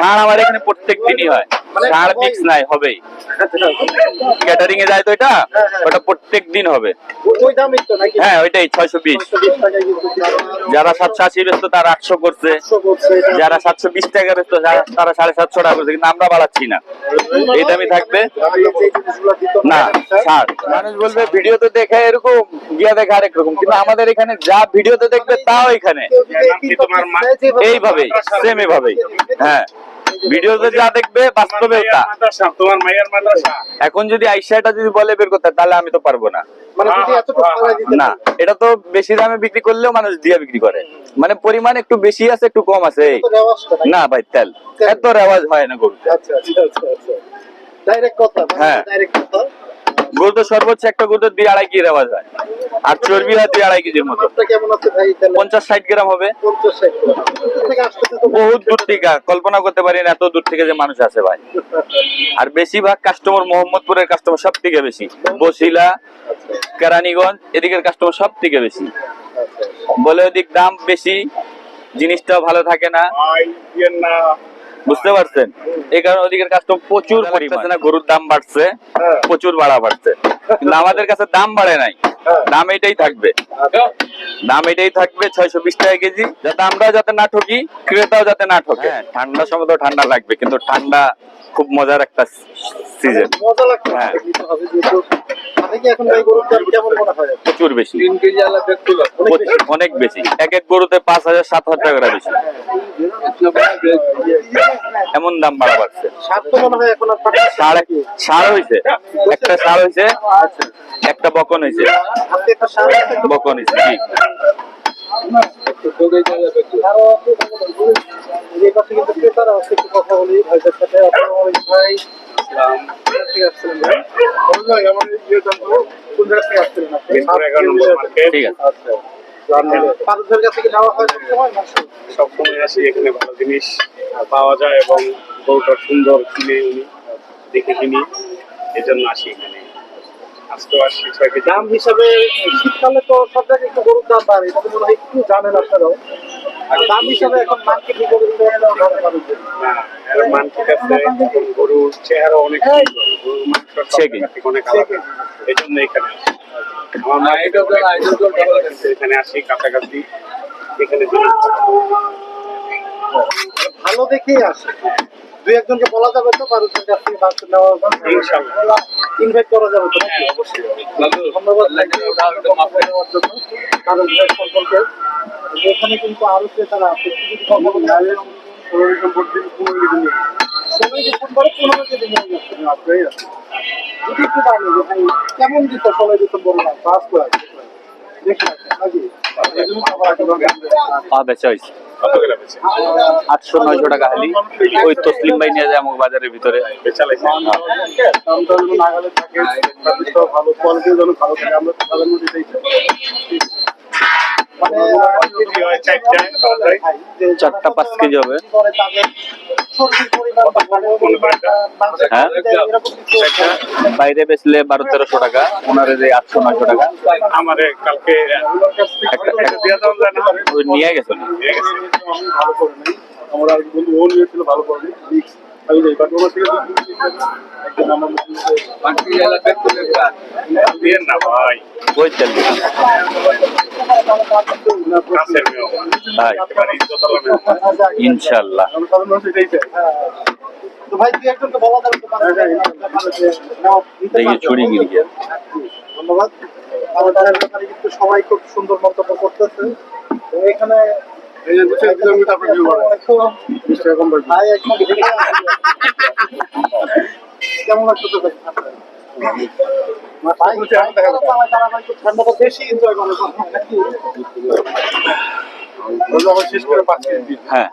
ষাঁড় আমার এখানে প্রত্যেক দিনই হয়। ষাঁড় মিক্স নাই হবেই। ক্যাটারিং এ যায় তো এটা ওটা প্রত্যেক দিন হবে। ওই- ওই দামই তো নাকি? হ্যাঁ ওইটাই ছয়শো বিশ। 120 টাকায় কিন্তু যারা সাতশো আশি বেচতো তারা আটশো করছে। 100 করছে এটা। যারা সাতশো বিশ টাকা যারা- তারা সাড়ে সাতশো টাকা করছে কিন্তু আমরা বাড়াচ্ছি না। এই দামই থাকবে। না স্যার, ছাড় মানুষ বলবে ভিডিওতে দেখে এরকম গিয়া দেখে আরেক রকম। কিন্তু আমাদের এখানে যা ভিডিওতে দেখবে তাও এখানে। এইভাবেই সেম এভাবেই। হ্যাঁ। ভিডিওতে যা দেখবে বাস্তবে এটা তা। তোমার মায়ের মাদ্রাসা। এখন যদি আইসাটা যদি বলে বের করতে তাহলে আমি তো পারব না। মানে যদি এতটুকু ছাড়াই দিতে না এটা তো বেশি দামে বিক্রি করলেও মানুষ দিয়ে বিক্রি করে। মানে পরিমাণ একটু বেশি আছে একটু কম আছে? না ভাই তেল। এত রেওয়াজ হয় না গরুতে। আচ্ছা আচ্ছা আচ্ছা ডাইরেক্ট কথা হ্যাঁ। কথা তো সর্বোচ্চ একটা গরু তো দুই আড়াই কেজি রেওয়াজ হয় আর চর্বি হয় দুই আড়াই কেজির মতো। মাত্রা কেমন আছে ভাই তাহলে? পঞ্চাশ ষাট গ্রাম হবে। বহুত দূর থেকে কল্পনা করতে পারি না এত দূর থেকে যে মানুষ আছে ভাই। আর বেশিরভাগ কাস্টমার মোহাম্মদপুরের কাস্টমার সব থেকে বেশি। বসিলা কেরানীগঞ্জ এদিকের কাস্টমার সব থেকে বেশি। বলে ওদিক দাম বেশি জিনিসটাও ভালো থাকে না। বুঝতে পারছেন এই কারণে ওদিকের কাজটা প্রচুর পরিমাণ গরুর দাম বাড়ছে হ্যাঁ। প্রচুর বাড়া বাড়ছে কিন্তু আমাদের কাছে দাম বাড়ে নাই। দাম এটাই থাকবে। আচ্ছা। দাম এটাই থাকবে ছয়শো বিশ টাকা কেজি। যাতে আমরা যাতে না ঠকি ক্রেতাও যাতে না ঠকে। হ্যাঁ। ঠান্ডার সময় তো ঠান্ডা লাগবে কিন্তু ঠান্ডা খুব মজার একটা সিজন হ্যাঁ। হবে যেহেতু মানে কি এখন ভাই গরুর দাম কেমন হয়? প্রচুর বেশি। অনেক বেশি। এক এক গরুতে পাঁচ হাজার সাত হাজার টাকা বেশি। এমন দাম বাড়া বাড়ছে। হয় ষাড় হয়েছে একটা ষাড় হয়েছে একটা বকন হয়েছে তো জি হয় সবসময় আসি এখানে ভালো জিনিস পাওয়া যায় এবং গরুটা সুন্দর কিনে উনি দেখে কিনি এই জন্য আসি এখানে আজকেও আসছি ছয় কেজি দাম হিসাবে শীতকালে তো সব জায়গায় একটু গরুর দাম বাড়ে এটা মনে হয় একটু জানেন আপনারাও। আর দাম হিসাবে এখন মানুষের। হ্যাঁ, এর মান ঠিক আছে গরুর চেহারা অনেক এই জন্য এখানে আসি। আমার এখানে আসি কাছাকাছি। এখানে ভালো দেখেই আসে। দুই একজনকে বলা যাবে তো মানুষের কাছ থেকে মাংস ইনশাআল্লাহ। ইনভাইট করা যাবে তো? হ্যাঁ, অবশ্যই। ধন্যবাদ জন্য কারণ সম্পর্কে এখানে কিন্তু আরও ক্রেতারা আছে। ভাই কেমন দিত করে দেখি এগুলো আবার পা বেচা হয়েছে। আটশো নয়শো টাকা হালি। ওই তসলিম ভাই নিয়ে যায় আমাকে বাজারের ভিতরে। ভালো চারটা পাঁচ কেজি হবে। হ্যাঁ। বাইরে বেচলে বারো তেরোশো টাকা ওনারে যে আটশো নয়শো টাকা। আমারে কালকে নিয়ে গেছে। করে নেই আমার বন্ধু ও নিয়েছিল ভালো করে। ইনশাল্লাহ দেখি পারবে। গিয়ে ধন্যবাদ আমার তাদের ব্যাপারে কিন্তু সবাই খুব সুন্দর মন্তব্য করতেছে এখানে কেমন ঠান্ডাটা বেশি এনজয় করে নাকি? শেষ করে পাচ্ছি হ্যাঁ।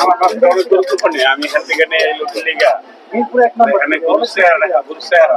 আমার কাছে অনেক গুরুত্বপূর্ণ আমি এখান থেকে নিয়ে এলো লিগা। এখানে গরু চেহারা গরু চেহারা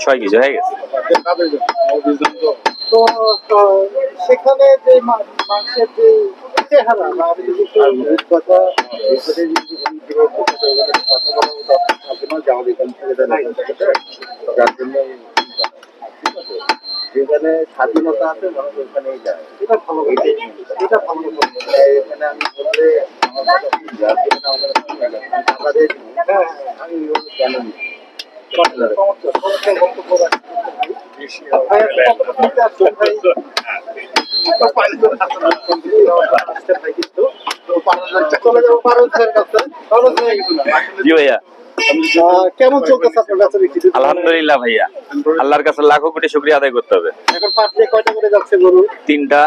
ছয় কেজি হয়ে গেছে তো সেখানে যে মাংসের যে চেহারা বা কথা। যার জন্য? যেখানে স্বাধীনতা আছে মানুষ ওখানেই যায় এটা ভালো। এটা ভালো এখানে আমি বললে আমাদের আমি। হ্যাঁ, আমি কেন জি ভাইয়া। কেমন চলতেছে আপনার কাছে আলহামদুলিল্লাহ ভাইয়া। আল্লাহর কাছে লাখো কোটি শুক্রিয়া আদায় করতে হবে। এখন পাটলে কয়টা করে যাচ্ছে গরু তিনটা।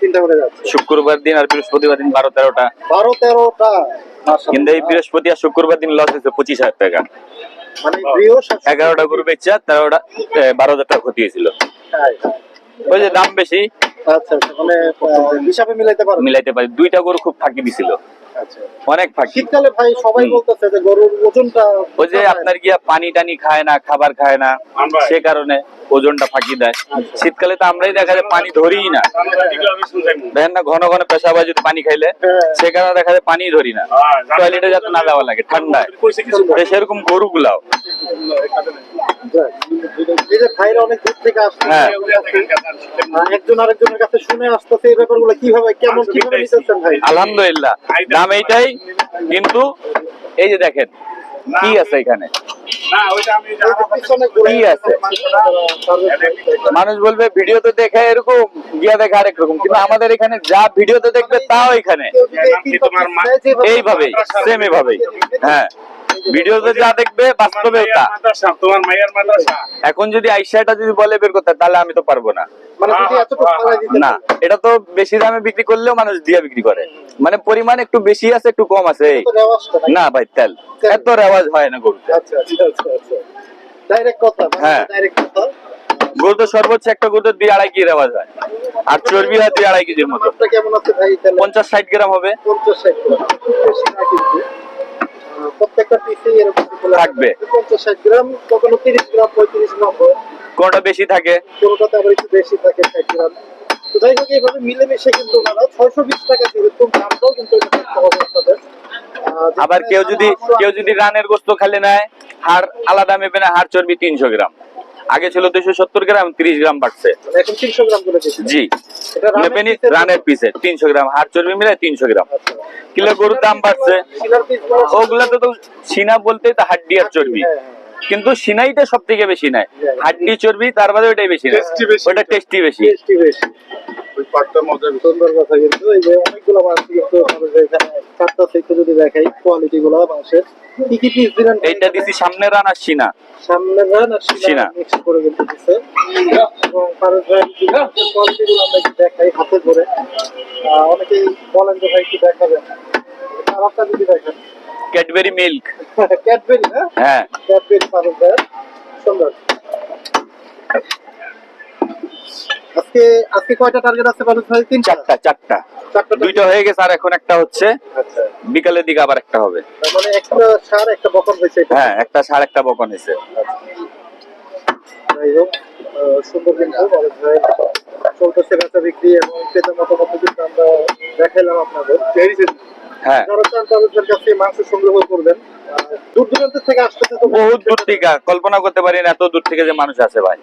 তিনটা করে যাচ্ছে। শুক্রবার দিন আর বৃহস্পতিবার দিন বারো তেরোটা। বারো তেরোটা। কিন্তু এই বৃহস্পতি আর শুক্রবার দিন লস হয়েছে পঁচিশ হাজার টাকা। এগারোটা গরু বেচা তেরোটা বারো হাজার টাকা ক্ষতি হয়েছিল। হ্যাঁ, ওই যে দাম বেশি আচ্ছা আচ্ছা মানে হিসাবে মিলাইতে পারো। মিলাইতে পারি। দুইটা গরু খুব ফাঁকি দিছিল। অনেক ফাঁকি শীতকালে ভাই সবাই বলতেছে যে গরুর ওজনটা ওই যে আপনার গিয়া পানি টানি খায় না খাবার খায় না সে কারণে ওজনটা ফাঁকি দেয়। শীতকালে তো আমরাই দেখা যায় পানি ধরিই না। দেখেন না ঘন ঘন পেশাবা যদি পানি খাইলে হ্যাঁ। সে কারণে দেখা যায় পানি ধরি না। টয়লেটে যাতে না যাওয়া লাগে ঠান্ডায়। সেরকম গরু গুলাও অনেক দূর থেকে আসছে হ্যাঁ। একজন আরেকজনের কাছে শুনে আসতেছে এই ব্যাপারগুলো। কীভাবে কেমন কীভাবে নিতেছেন ভাই? আলহামদুলিল্লাহ। দাম এইটাই, কিন্তু এই যে দেখেন, কি আছে এখানে? মানুষ বলবে ভিডিওতে দেখে এরকম, গিয়া দেখে আরেক রকম। কিন্তু আমাদের এখানে যা ভিডিওতে দেখবে তাও এখানে। এইভাবেই সেম এভাবেই। হ্যাঁ। ভিডিওতে যা দেখবে বাস্তবে তা। তোমার মায়ের মাদ্রাসা। এখন যদি আইসাটা যদি বলে বের করতে তাহলে আমি তো পারব না। মানে যদি এতটুকু ছাড়াই দিতে না এটা তো বেশি দামে বিক্রি করলেও মানুষ দিয়ে বিক্রি করে। মানে পরিমাণ একটু বেশি আছে একটু কম আছে। না ভাই তেল। এত রেওয়াজ হয় না গরুতে। আচ্ছা আচ্ছা আচ্ছা ডাইরেক্ট কথা হ্যাঁ। গরু তো সর্বোচ্চ একটা গরু দুই আড়াই কেজি রেওয়াজ হয়। আর চর্বি হয় দুই আড়াই কেজির মতো। মাপটা কেমন আছে ভাই তাহলে? পঞ্চাশ ষাট গ্রাম হবে। পঞ্চাশ ষাট গ্রাম। বেশি না কিন্তু। আহ, প্রত্যেকটা পিসে এরকম থাকবে। পঞ্চাশ গ্রাম কখনো তিরিশ গ্রাম পঁয়ত্রিশ গ্রাম কোনটা বেশি থাকে? কোনোটাতে আবার একটু বেশি থাকে ষাট গ্রাম। তো যাই হোক এইভাবে মিলেমিশে কিন্তু মানে ছয়শো বিশ টাকা যেরকম দামটাও কিন্তু এটা দেখতে হবে আপনাদের। আহ, আবার কেউ যদি কেউ যদি রানের গোস্ত খালি নেয় হাড় আলাদা মেপে না হাড় চর্বি তিনশো গ্রাম। আগে ছিল দুইশো সত্তর গ্রাম তিরিশ গ্রাম বাড়ছে। জি। রানের পিসে তিনশো গ্রাম। হাড় চর্বি মিলে তিনশো গ্রাম। আচ্ছা। কিলো গরুর দাম বাড়ছে। ওগুলা তো তো সিনা বলতে তো হাড্ডি আর চর্বি। হ্যাঁ, হ্যাঁ। কিন্তু সিনাইটা সব থেকে বেশি নেয়। হাড্ডি চর্বি তার বাদে ওইটাই বেশি নেয়। ওটা টেস্টি বেশি। টেস্টি বেশি। ওই পাটটা মজা সুন্দর কথা কিন্তু। এই যে অনেকগুলো মাছ কিন্তু আমাদের এখানে চারটা থেকে যদি দেখাই কোয়ালিটি গুলো মাংসের কি কি পিস দিলেন? এইটা দিছি সামনে রান আর সিনা। সামনের রান আর সিনা। সিনা। মিক্স করে কিন্তু দিচ্ছে এবং কোয়ালিটি গুলো আমরা দেখাই হাতে ধরে। অনেকেই বলেন যে ভাই একটু দেখাবেন। কালারটা যদি দেখেন। ক্যাডবেরি মিল্ক ক্যাডবেরি না? হ্যাঁ। ক্যাডবেরি পারস ভাই সুন্দর। আজকে আজকে কয়টা টার্গেট আছে পারস ভাই? তিনটা? চারটা চারটা। চারটা দুইটা হয়ে গেছে আর এখন একটা হচ্ছে আচ্ছা। বিকালের দিকে আবার একটা হবে। মানে একটা সার একটা বকন হয়েছে হ্যাঁ একটা সার একটা বকন হয়েছে। যাই হোক সুন্দর কিন্তু অনেক ভাই। চলতেছে বেচা বিক্রি এবং ক্রেতার মতামত কিন্তু আমরা দেখাইলাম আপনাদের। হ্যাঁ। যারা চান তাদের কাছে মাংস সংগ্রহ করবেন। দূর দূরান্ত থেকে আসতেছে তো বহুত দূর থেকে কল্পনা করতে পারি এত দূর থেকে যে মানুষ আছে ভাই।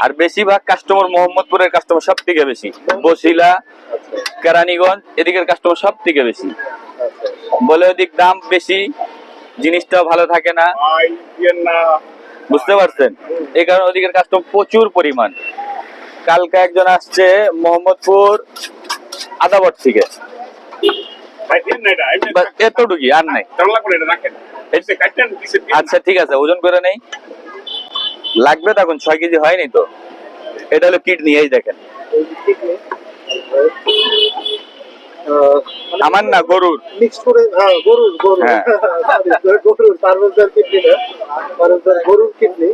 আর বেশিরভাগ কাস্টমার মোহাম্মদপুরের কাস্টমার সব থেকে বেশি বসিলা আচ্ছা, কেরানীগঞ্জ এদিকের কাস্টমার সব থেকে বেশি। আচ্ছা। বলে ওদিক দাম বেশি জিনিসটাও ভালো থাকে না। না। বুঝতে পারছেন? এই কারণে ওদিকের কাস্টমার প্রচুর পরিমাণ। কালকে একজন আসছে মোহাম্মদপুর আদাবর থেকে। এতটুকুই আর নাই। আচ্ছা ঠিক আছে ওজন করে নেই। লাগবে তখন ছয় কেজি হয়নি তো। এটা হলো কিডনি এই দেখেন। আমার না গরুর। মিক্স করে হ্যাঁ। গরুর গরুর। গরুর পারভেজের কিডনি না পারভেজের গরুর কিডনি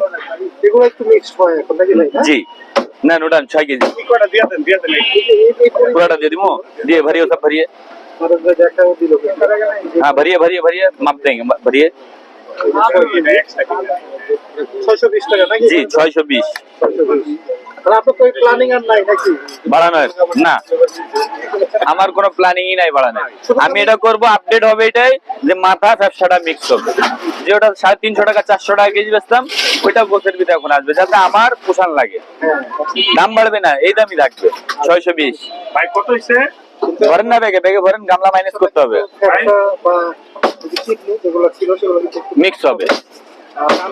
এগুলো একটু মিক্স এখন নাকি না জি না ওটা ছয় কেজি দিয়ে পুরাটা দিব ভরিয়ে সব ভরিয়ে। हाँ भरिए भरिए भरिए माप देंगे भरिए। জি ছয়শো বিশ আমার কোনো প্ল্যানিংই নাই বাড়ানোর আমি এটা করব আপডেট হবে এটাই যে মাথা ব্যবসাটা মিক্স হবে যে ওটা সাড়ে তিনশো টাকা চারশো টাকা কেজি বেচতাম ওইটা গোছের ভিতরে এখন আসবে যাতে আমার পোষণ লাগে দাম বাড়বে না এই দামই থাকবে ছয়শো বিশ কত হয়েছে ভরেন না ব্যাগে ব্যাগে ভরেন, গামলা মাইনাস করতে হবে। মিক্স হবে।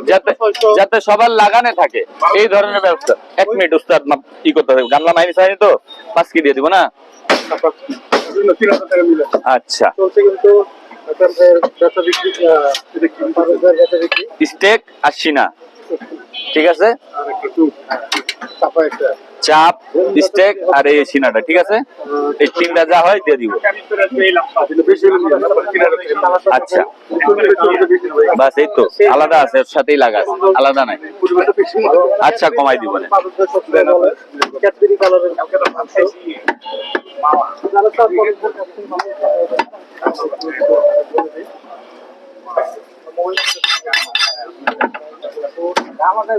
যাতে যাতে সবার লাগানে থাকে। এই ধরনের ব্যবস্থা। এক মিনিট উস্তাদ ই করতে হবে। গামলা মাইনাস হয়নি তো? পাঁচ কি দিয়ে দিব না? আচ্ছা। স্টেক ঠিক আছে? আর একটা চাপা স্টেক আর এই সিনাটা, ঠিক আছে এই তিনটা যা হয় দিয়ে দিব। আচ্ছা। বাস এই তো, আলাদা আছে, ওর সাথেই লাগা আছে, আলাদা নাই আচ্ছা কমাই দিব না ফারুক ভাই আমাদের